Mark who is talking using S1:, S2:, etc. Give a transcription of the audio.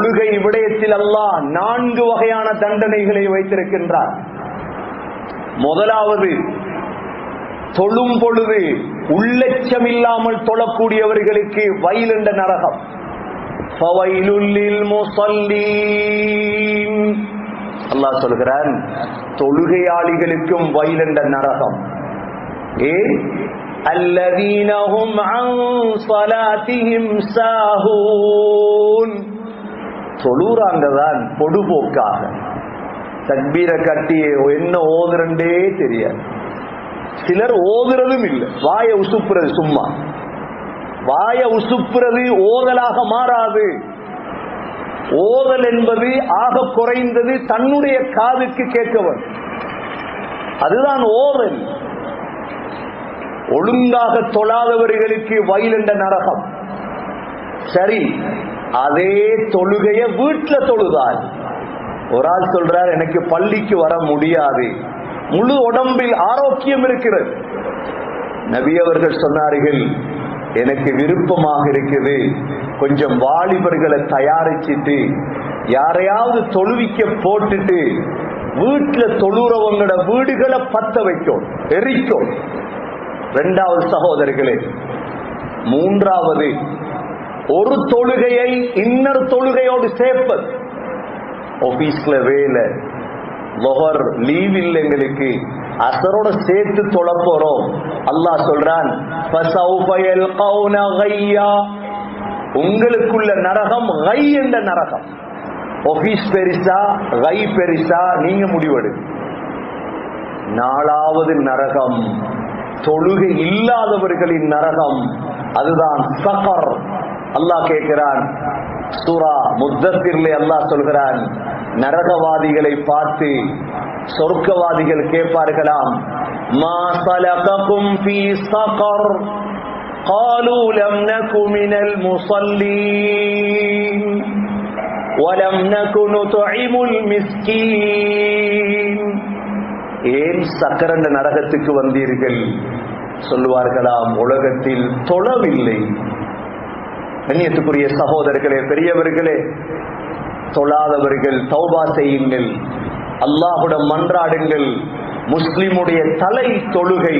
S1: தொழுகை விடயத்தில் அல்லாஹ் நான்கு வகையான தண்டனைகளை வைத்திருக்கின்றார். முதலாவது தொழும் பொழுது உள்ளச்சம் இல்லாமல் தொழக்கூடியவர்களுக்கு வயலுண்ட நரகம். அல்லாஹ் சொல்கிறான் தொழுகையாளிகளுக்கும் வயலுண்ட நரகம். ஏ? அல்லதீனஹும் அன் ஸலாத்திஹிம் சாஹூன். சொல்லுறாங்கதான் பொடுபோக்காக. தக்பீரை கட்டி என்ன ஓதுறண்டே தெரியாது. சிலர் ஓதுறதும் இல்லை. வாய உசுப்புறது சும்மா. வாய உசுப்புறது ஓதலாக மாறாது. ஓதல் என்பது ஆக குறைந்தது தன்னுடைய காதுக்கு கேட்கவர் அதுதான் ஓதல். ஒழுங்காக தொழாதவர்களுக்கு வயலண்ட நரகம். சரி. அதே தொழுகைய வீட்டுல தொழுதார். ஒரு ஆள் சொல்றார் எனக்கு பள்ளிக்கு வர முடியாது. முழு உடம்பில் ஆரோக்கியம் இருக்கிறது. நபி அவர்கள் சொன்னார்கள் எனக்கு விருப்பமாக இருக்குது. கொஞ்சம் வாலிபர்களை தயாரிச்சிட்டு யாரையாவது தொழுவிக்க போட்டுட்டு வீட்டுல தொழுறவங்களோட வீடுகளை பத்த வைக்கும் எரிக்கும் இரண்டாவது சகோதரர்களே மூன்றாவது ஒரு தொழுகையை இன்னர் தொழுகையோடு சேர்ப்பது. ஆபீஸ்ல வேலை. லொஹர் லீவ் இல்லை எங்களுக்கு. அசரோட சேர்த்து தொழ போறோம். அல்லாஹ் சொல்றான் உங்களுக்குள்ள நரகம் கை என்ற நரகம். ஒபீஸ் பெரிசா கை பெரிசா நீங்க முடிவெடு. நாலாவது நரகம். தொழுகை இல்லாதவர்களின் நரகம். அதுதான் சஃபர். அல்லாஹ் கேட்கிறான் சூரா முத்தத்திலே அல்லாஹ் சொல்கிறான் நரகவாதிகளை பார்த்து சொர்க்கவாதிகள் கேட்பார்களாம் மா சலககும் ஃபீ சகர் قالوا لم نك من المصلين ولم نك نطعم المسكين ஏன் சக்கரண்ட நரகத்துக்கு வந்தீர்கள் சொல்லுவார்களாம் உலகத்தில் தொழவில்லை கண்ணியத்துக்குரிய சகோதரர்களே பெரியவர்களே தொழாதவர்கள் தௌபா செய்யுங்கள். அல்லாஹுடன் மன்றாடுங்கள். முஸ்லிமுடைய தலை தொழுகை